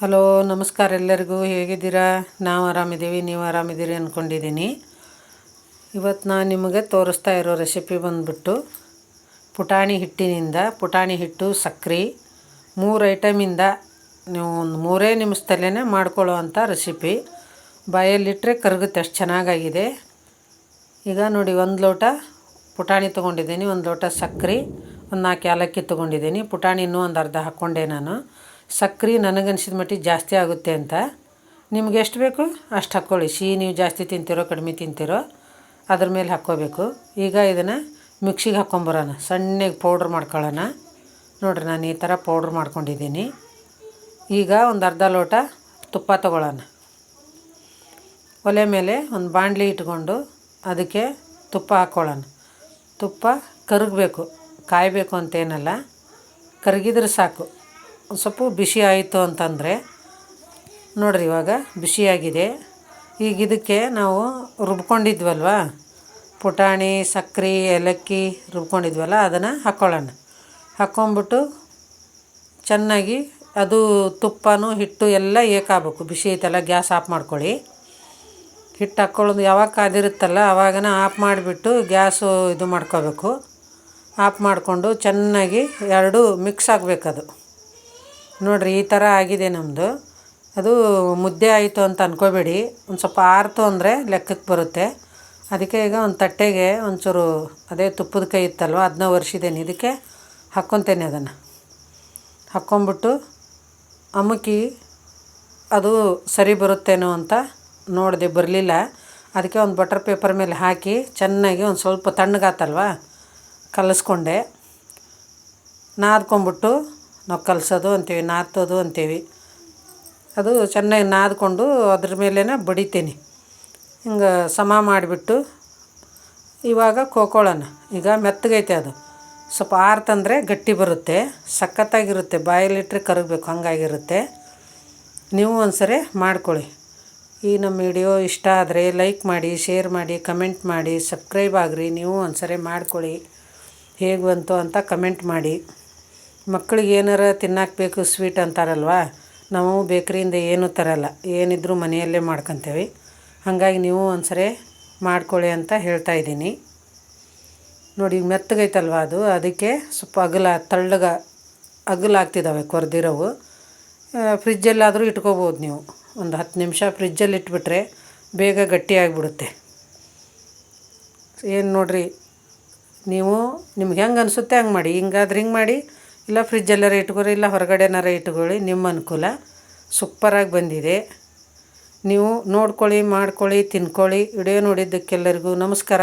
Hello, ನಮಸ್ಕಾರ ಎಲ್ಲರಿಗೂ. ಹೇಗಿದ್ದೀರಾ? ನಾವು ಆರಾಮಿದ್ದೀವಿ, ನೀವು ಆರಾಮಿದ್ದೀರಿ ಅಂದ್ಕೊಂಡಿದ್ದೀನಿ ಇವತ್ತು ನಾನು ನಿಮಗೆ ತೋರಿಸ್ತಾ ಇರೋ ರೆಸಿಪಿ ಬಂದ್ಬಿಟ್ಟು ಪುಟಾಣಿ ಹಿಟ್ಟಿನಿಂದ, ಪುಟಾಣಿ ಹಿಟ್ಟು, ಸಕ್ರೆ, ಮೂರು ಐಟಮಿಂದ ನೀವು ಒಂದು ಮೂರೇ ನಿಮಿಷದಲ್ಲೇ ಮಾಡ್ಕೊಳ್ಳೋ ಅಂಥ ರೆಸಿಪಿ ಬಾಯಲ್ಲಿಟ್ಟರೆ ಕರಗುತ್ತೆ, ಅಷ್ಟು ಚೆನ್ನಾಗಾಗಿದೆ. ಈಗ ನೋಡಿ, ಒಂದು ಲೋಟ ಪುಟಾಣಿ ತೊಗೊಂಡಿದ್ದೀನಿ, ಒಂದು ಲೋಟ ಸಕ್ರೆ, ಒಂದು ನಾಲ್ಕು ಏಲಕ್ಕಿ ತೊಗೊಂಡಿದ್ದೀನಿ. ಪುಟಾಣಿ ಇನ್ನೂ ಒಂದು ಅರ್ಧ ಹಾಕ್ಕೊಂಡೆ ನಾನು. ಸಕ್ರೆ ನನಗನ್ಸಿದ ಮಟ್ಟಿಗೆ ಜಾಸ್ತಿ ಆಗುತ್ತೆ ಅಂತ. ನಿಮ್ಗೆ ಎಷ್ಟು ಬೇಕು ಅಷ್ಟು ಹಾಕ್ಕೊಳ್ಳಿ. ಸಿಹಿ ನೀವು ಜಾಸ್ತಿ ತಿಂತೀರೋ, ಕಡಿಮೆ ತಿಂತೀರೋ ಅದ್ರ ಮೇಲೆ ಹಾಕ್ಕೋಬೇಕು. ಈಗ ಇದನ್ನು ಮಿಕ್ಸಿಗೆ ಹಾಕ್ಕೊಂಬರೋಣ. ಸಣ್ಣಗೆ ಪೌಡ್ರ್ ಮಾಡ್ಕೊಳ್ಳೋಣ. ನೋಡಿರಿ ನಾನು ಈ ಥರ ಪೌಡ್ರ್ ಮಾಡ್ಕೊಂಡಿದ್ದೀನಿ. ಈಗ ಒಂದು ಅರ್ಧ ಲೋಟ ತುಪ್ಪ ತೊಗೊಳ್ಳೋಣ. ಒಲೆ ಮೇಲೆ ಒಂದು ಬಾಂಡ್ಲಿ ಇಟ್ಕೊಂಡು ಅದಕ್ಕೆ ತುಪ್ಪ ಹಾಕ್ಕೊಳ್ಳೋಣ. ತುಪ್ಪ ಕರಗಬೇಕು. ಕಾಯಬೇಕು ಅಂತೇನಲ್ಲ. ಕರಗಿದ್ರೆ ಸಾಕು. ಒಂದು ಸ್ವಲ್ಪ ಬಿಸಿ ಆಯಿತು ಅಂತಂದರೆ, ನೋಡಿರಿ ಇವಾಗ ಬಿಸಿಯಾಗಿದೆ ಈಗ ಇದಕ್ಕೆ ನಾವು ರುಬ್ಕೊಂಡಿದ್ವಲ್ವ? ಪುಟಾಣಿ, ಸಕ್ಕರೆ, ಏಲಕ್ಕಿ ರುಬ್ಕೊಂಡಿದ್ವಲ್ಲ, ಅದನ್ನು ಹಾಕ್ಕೊಳ್ಳೋಣ. ಹಾಕ್ಕೊಂಬಿಟ್ಟು ಚೆನ್ನಾಗಿ ಅದು ತುಪ್ಪನೂ ಹಿಟ್ಟು ಎಲ್ಲ ಏಕಾಗಬೇಕು ಬಿಸಿ ಐತಲ್ಲ, ಗ್ಯಾಸ್ ಆಫ್ ಮಾಡ್ಕೊಳ್ಳಿ. ಹಿಟ್ಟು ಹಾಕ್ಕೊಳ್ಳೋದು ಯಾವಾಗ ಕಾದಿರುತ್ತಲ್ಲ ಆವಾಗನ ಆಫ್ ಮಾಡಿಬಿಟ್ಟು ಗ್ಯಾಸು ಇದು ಮಾಡ್ಕೋಬೇಕು. ಆಫ್ ಮಾಡಿಕೊಂಡು ಚೆನ್ನಾಗಿ ಎರಡು ಮಿಕ್ಸ್ ಆಗಬೇಕದು. ನೋಡಿರಿ, ಈ ಥರ ಆಗಿದೆ ನಮ್ಮದು ಅದು ಮುದ್ದೆ ಆಯಿತು ಅಂತ ಅಂದ್ಕೋಬೇಡಿ ಒಂದು ಸ್ವಲ್ಪ ಆರಿತು ಅಂದರೆ ಲೆಕ್ಕಕ್ಕೆ ಬರುತ್ತೆ. ಅದಕ್ಕೆ ಈಗ ಒಂದು ತಟ್ಟೆಗೆ ಒಂಚೂರು ಅದೇ ತುಪ್ಪದ ಕೈ ಇತ್ತಲ್ವ ಅದನ್ನ ಒರೆಸಿದ್ದೇನೆ. ಇದಕ್ಕೆ ಹಾಕ್ಕೊತೇನೆ ಅದನ್ನು. ಹಾಕ್ಕೊಂಬಿಟ್ಟು ಅಮುಕಿ ಅದು ಸರಿ ಬರುತ್ತೇನೋ ಅಂತ ನೋಡಿದೆ, ಬರಲಿಲ್ಲ. ಅದಕ್ಕೆ ಒಂದು ಬಟರ್ ಪೇಪರ್ ಮೇಲೆ ಹಾಕಿ ಚೆನ್ನಾಗಿ ಒಂದು ಸ್ವಲ್ಪ ತಣ್ಣಗಾತಲ್ವ, ಕಲಸ್ಕೊಂಡೆ. ನಾದ್ಕೊಂಬಿಟ್ಟು ನಾವು ಕಲಸೋದು ಅಂತೀವಿ ನಾದೋದು ಅಂತೀವಿ. ಅದು ಚೆನ್ನಾಗಿ ನಾದಿಕೊಂಡು ಅದ್ರ ಮೇಲೇ ಬಡಿತೀನಿ. ಹಿಂಗೆ ಸಮ ಮಾಡಿಬಿಟ್ಟು ಇವಾಗ ಕೋಕೋಳನ, ಈಗ ಮೆತ್ತಗೈತೆ ಅದು. ಸ್ವಲ್ಪ ಆರ್ತಂದರೆ ಗಟ್ಟಿ ಬರುತ್ತೆ, ಸಖತ್ತಾಗಿರುತ್ತೆ ಬಾಯಲ್ಲಿಟ್ಟರೆ ಕರಗಬೇಕು, ಹಂಗಾಗಿರುತ್ತೆ. ನೀವು ಒಂದ್ಸರಿ ಮಾಡ್ಕೊಳ್ಳಿ. ಈ ನಮ್ಮ ವಿಡಿಯೋ ಇಷ್ಟ ಆದರೆ ಲೈಕ್ ಮಾಡಿ, ಶೇರ್ ಮಾಡಿ, ಕಮೆಂಟ್ ಮಾಡಿ, ಸಬ್ಸ್ಕ್ರೈಬ್ ಆಗಿರಿ, ನೀವು ಒಂದ್ಸರಿ ಮಾಡ್ಕೊಳ್ಳಿ. ಹೇಗೆ ಬಂತು ಅಂತ ಕಮೆಂಟ್ ಮಾಡಿ. ಮಕ್ಳಿಗೆ ಏನಾರ ತಿನ್ನಕ್ಕೆ ಬೇಕು ಸ್ವೀಟ್ ಅಂತಾರಲ್ವ? ನಾವು ಬೇಕ್ರಿಯಿಂದ ಏನೂ ತರಲ್ಲ. ಏನಿದ್ರೂ ಮನೆಯಲ್ಲೇ ಮಾಡ್ಕೊತೇವೆ. ಹಾಗಾಗಿ ನೀವು ಒಂದ್ಸರಿ ಮಾಡ್ಕೊಳ್ಳಿ ಅಂತ ಹೇಳ್ತಾ ಇದ್ದೀನಿ. ನೋಡಿ, ಮೆತ್ತಗೈತಲ್ವ ಅದು? ಅದಕ್ಕೆ ಸ್ವಲ್ಪ ಅಗಲ, ತಳ್ಳಗ ಅಗಲಾಗ್ತಿದ್ದಾವೆ ಕೊರೆದಿರೋವು. ಫ್ರಿಜ್ಜಲ್ಲಾದರೂ ಇಟ್ಕೋಬೋದು ನೀವು. ಒಂದು ಹತ್ತು ನಿಮಿಷ ಫ್ರಿಜ್ಜಲ್ಲಿ ಇಟ್ಬಿಟ್ರೆ ಬೇಗ ಗಟ್ಟಿಯಾಗಿಬಿಡುತ್ತೆ ಏನು ನೋಡಿರಿ, ನೀವು ನಿಮ್ಗೆ ಹೆಂಗೆ ಅನಿಸುತ್ತೆ ಹಂಗೆ ಮಾಡಿ. ಹಿಂಗಾದ್ರೆ ಹಿಂಗೆ ಮಾಡಿ. ಇಲ್ಲ ಫ್ರಿಜ್ಜಲ್ಲಾರ ರೇಟ್ಗಳು ಇಲ್ಲ ಹೊರಗಡೆನಾರ ಇಟ್ಕೊಳ್ಳಿ ನಿಮ್ಮ ಅನುಕೂಲ. ಸೂಪರಾಗಿ ಬಂದಿದೆ. ನೀವು ನೋಡ್ಕೊಳ್ಳಿ, ಮಾಡ್ಕೊಳ್ಳಿ, ತಿನ್ಕೊಳ್ಳಿ. ವಿಡಿಯೋ ನೋಡಿದ್ದಕ್ಕೆಲ್ಲರಿಗೂ ನಮಸ್ಕಾರ.